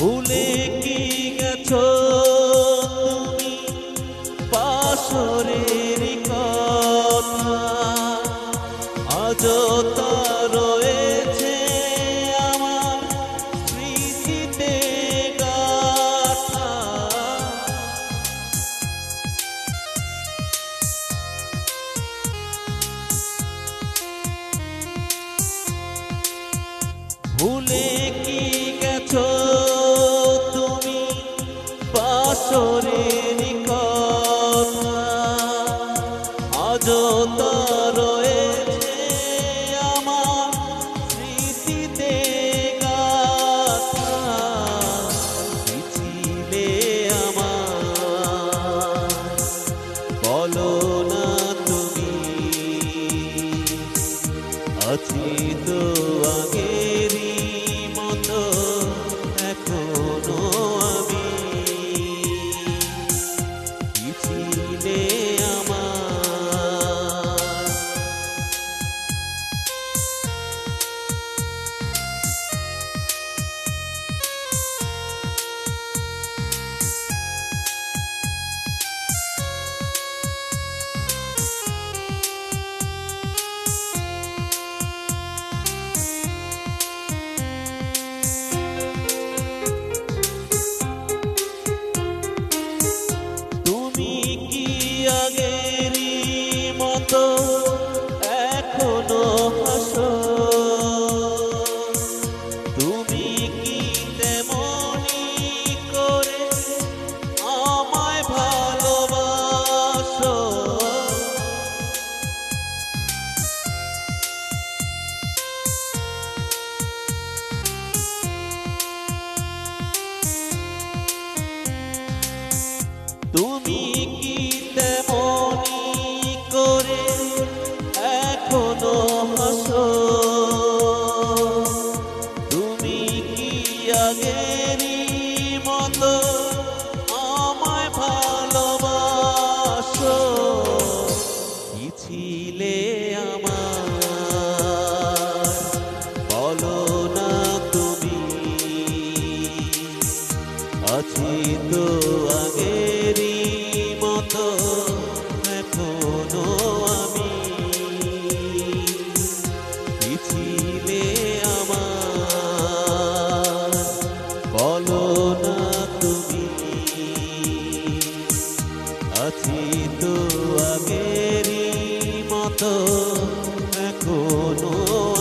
ভুলে কি গেছ? তুমি পাশরের কথা আজ বাসরের আগেরই মতো আমায় ভালোবাসো। কি ছিলে আমার? বলো না তুমি। আছি তো আগেরই আছি তো আগেরই মতো এখনও